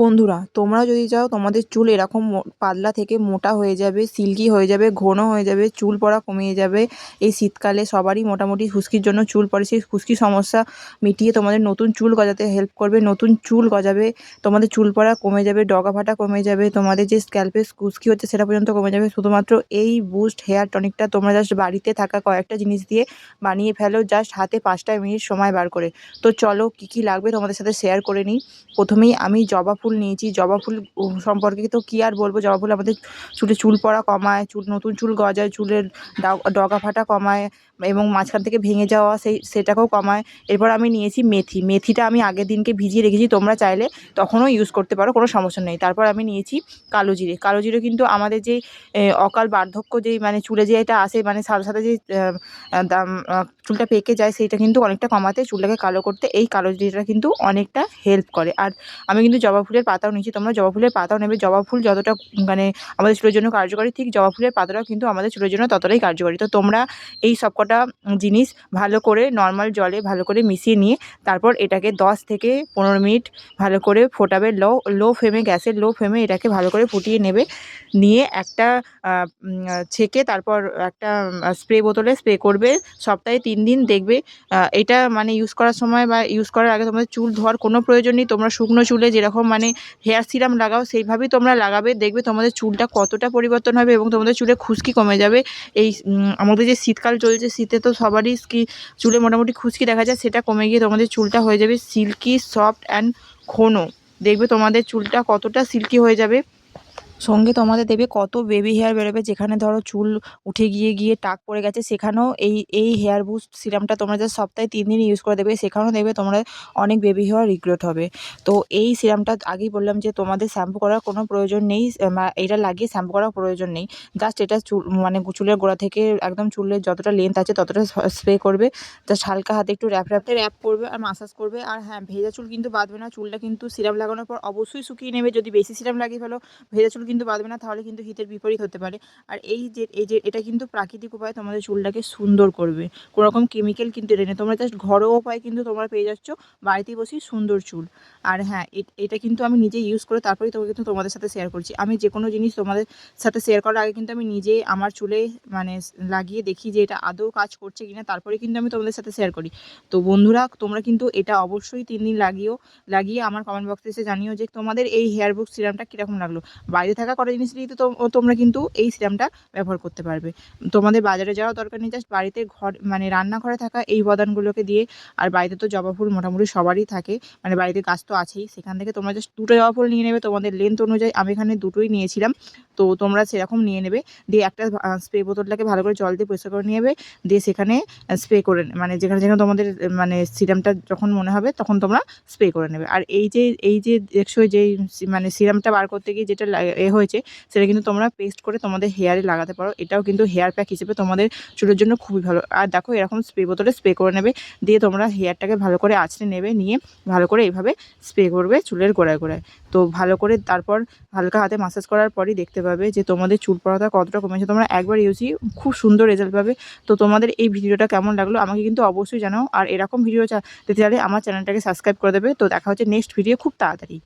বন্ধুরা, তোমরা যদি চাও তোমাদের চুল এরকম পাতলা থেকে মোটা হয়ে যাবে, সিল্কি হয়ে যাবে, ঘন হয়ে যাবে, চুল পড়া কমিয়ে যাবে। এই শীতকালে সবারই মোটামুটি খুশকির জন্য চুল পড়ে, সেই খুশকি সমস্যা মিটিয়ে তোমাদের নতুন চুল গজাতে হেল্প করবে, নতুন চুল গজাবে, তোমাদের চুল পড়া কমে যাবে, ডগা ফাটা কমে যাবে, তোমাদের যে স্ক্যাল্পে খুশকি হচ্ছে সেটা পর্যন্ত কমে যাবে। শুধুমাত্র এই বুস্ট হেয়ার টনিকটা তোমরা জাস্ট বাড়িতে থাকা কয়েকটা জিনিস দিয়ে বানিয়ে ফেলো জাস্ট হাতে পাঁচটা মিনিট সময় বার করে। তো চলো কী কী লাগবে তোমাদের সাথে শেয়ার করে নিই। প্রথমেই আমি জবা ফুল নিয়েছি, জবা ফুল সম্পর্কে তো কী আর বলব? জবা ফুল আমাদের চুলে চুল পড়া কমায়, চুল, নতুন চুল গজায়, চুলের ডাগ ফাটা কমায় এবং মাঝখান থেকে ভেঙে যাওয়া সেই, সেটাকেও কমায়। এরপর আমি নিয়েছি মেথি। মেথিটা আমি আগের দিনকে ভিজিয়ে রেখেছি, তোমরা চাইলে তখনও ইউজ করতে পারো, কোনো সমস্যা নেই। তারপর আমি নিয়েছি কালো জিরে। কালো জিরে কিন্তু আমাদের যে অকাল বার্ধক্য যেই মানে চুলে যে এটা আসে মানে সাথে সাথে যে দাম চুলটা পেকে যায়, সেইটা কিন্তু অনেকটা কমাতে, চুলটাকে কালো করতে এই কালো জিরেটা কিন্তু অনেকটা হেল্প করে। আর আমি কিন্তু জবা ফুলের পাতাও নিয়েছি। তোমরা জবা ফুলের পাতাও নেবে। জবা ফুল যতটা মানে আমাদের চুলের জন্য কার্যকরী, ঠিক জবা ফুলের পাতাটাও কিন্তু আমাদের চুলের জন্য ততটাই কার্যকরী। তো তোমরা এই সবকটা জিনিস ভালো করে নর্মাল জলে ভালো করে মিশিয়ে নিয়ে তারপর এটাকে দশ থেকে পনেরো মিনিট ভালো করে ফোটাবে। লো লো ফ্লেমে গ্যাসের লো ফ্লেমে এটাকে ভালো করে ফুটিয়ে নেবে। নিয়ে একটা ছেঁকে তারপর একটা স্প্রে বোতলে স্প্রে করবে। সপ্তাহে তিন দিন দেখবে এটা মানে ইউজ করার সময় বা ইউজ করার আগে তোমাদের চুল ধোয়ার কোনো প্রয়োজন নেই। তোমরা শুকনো চুলে যেরকম মানে হেয়ার সিরাম লাগাও, সেইভাবেই তোমরা লাগাবে। দেখবে তোমাদের চুলটা কতটা পরিবর্তন হবে এবং তোমাদের চুলে খুশকি কমে যাবে। এই আমাদের যে শীতকাল চলছে, শীতে তো সবারই কি, চুলে মোটামুটি খুশকি দেখা যায়, সেটা কমে গিয়ে তোমাদের চুলটা হয়ে যাবে সিল্কি সফট অ্যান্ড ঘন দেখবে তোমাদের চুলটা কতটা সিল্কি হয়ে যাবে। সঙ্গে তোমাদের দেখবে কত বেবি হেয়ার বেরোবে। যেখানে ধরো চুল উঠে গিয়ে গিয়ে টাক পড়ে গেছে, সেখানেও এই এই হেয়ার বুস্ট সিরামটা তোমরা যে সপ্তাহে তিন দিন ইউজ করে দেবে। সেখানেও দেখবে তোমরা অনেক বেবি হেয়ার রিগ্রেট হবে। তো এই সিরামটা আগেই বললাম যে তোমাদের শ্যাম্পু করার কোনো প্রয়োজন নেই এটা লাগিয়ে শ্যাম্পু করার প্রয়োজন নেই। জাস্ট এটা চুল মানে চুলের গোড়া থেকে একদম চুলের যতটা লেন্থ আছে ততটা স্প্রে করবে। জাস্ট হালকা হাতে একটু র্যাপ র্যাপে র্যাপ করবে আর মাসাজ করবে। আর হ্যাঁ ভেজা চুল কিন্তু বাঁধবে না। চুলটা কিন্তু সিরাম লাগানোর পর অবশ্যই শুকিয়ে নেবে। যদি বেশি সিরাম লাগিয়ে ফেলো, ভেজা চুল কিন্তু বাঁধবে না, তাহলে কিন্তু হিতের বিপরীত হতে পারে। আর এই যে এই যে, এটা কিন্তু প্রাকৃতিক উপায়ে তোমাদের চুলটাকে সুন্দর করবে। কোনো রকম কেমিক্যাল কিন্তু এটা নেই। তোমরা জাস্ট ঘরোয়া উপায় কিন্তু তোমরা পেয়ে যাচ্ছ বাড়িতে বসেই সুন্দর চুল। আর হ্যাঁ এটা কিন্তু আমি নিজে ইউজ করে তারপরেই তোমাকে কিন্তু তোমাদের সাথে শেয়ার করছি। আমি যে কোনো জিনিস তোমাদের সাথে শেয়ার করার আগে কিন্তু আমি নিজে আমার চুলে মানে লাগিয়ে দেখি যে এটা আদৌ কাজ করছে কিনা, তারপরে কিন্তু আমি তোমাদের সাথে শেয়ার করি। তো বন্ধুরা, তোমরা কিন্তু এটা অবশ্যই তিন দিন লাগিও, লাগিয়ে আমার কমেন্ট বক্সে এসে জানিও যে তোমাদের এই হেয়ার বুক সিরামটা কীরকম লাগল। বাইরে থাকা কটা জিনিস দিয়ে তো, তোমরা কিন্তু এই সিরামটা ব্যবহার করতে পারবে। তোমাদের বাজারে যাওয়ার দরকার নেই জাস্ট বাড়িতে ঘর মানে রান্নাঘরে থাকা এই উপাদানগুলোকে দিয়ে, আর বাড়িতে তো জবা ফুল মোটামুটি সবারই থাকে মানে বাড়িতে গাছ তো আছেই, সেখান থেকে তোমরা জাস্ট দুটো জবা ফুল নিয়ে নেবে, তোমাদের লেন্থ অনুযায়ী, আমি এখানে দুটোই নিয়েছিলাম, তো তোমরা সেরকম নিয়ে নেবে, দিয়ে একটা স্প্রে বোতলটাকে ভালো করে জল দিয়ে পরিষ্কার করে নিয়ে নেবে দিয়ে সেখানে স্প্রে করে মানে যেখানে যেখানে তোমাদের মানে সিরামটা যখন মনে হবে, তখন তোমরা স্প্রে করে নেবে। আর এই যে এই যে দেখছ সি- মানে সিরামটা বার করতে গিয়ে যেটা এ হয়েছে, সেটা কিন্তু তোমরা পেস্ট করে তোমাদের হেয়ারে লাগাতে পারো। এটাও কিন্তু হেয়ার প্যাক হিসেবে তোমাদের চুলের জন্য খুবই ভালো। আর দেখো, এরকম স্প্রে বোতলে স্প্রে করে নেবে, দিয়ে তোমরা হেয়ারটাকে ভালো করে আছড়ে নেবে, নিয়ে ভালো করে এইভাবে স্প্রে করবে চুলের গোড়ায় গোড়ায়। তো ভালো করে তারপর হালকা হাতে মাসাজ করার পরই দেখতে পাবে যে তোমাদের চুল পড়াটা কতটা কমেছে। তোমরা একবার ইউজই খুব সুন্দর রেজাল্ট পাবে। তো তোমাদের এই ভিডিওটা কেমন লাগল আমাকে কিন্তু অবশ্যই জানাও। আর এরকম ভিডিও চা- পেতে চাইলে আমার চ্যানেলটাকে সাবস্ক্রাইব করে দেবে। তো দেখা হচ্ছে নেক্সট ভিডিও খুব তাড়াতাড়ি।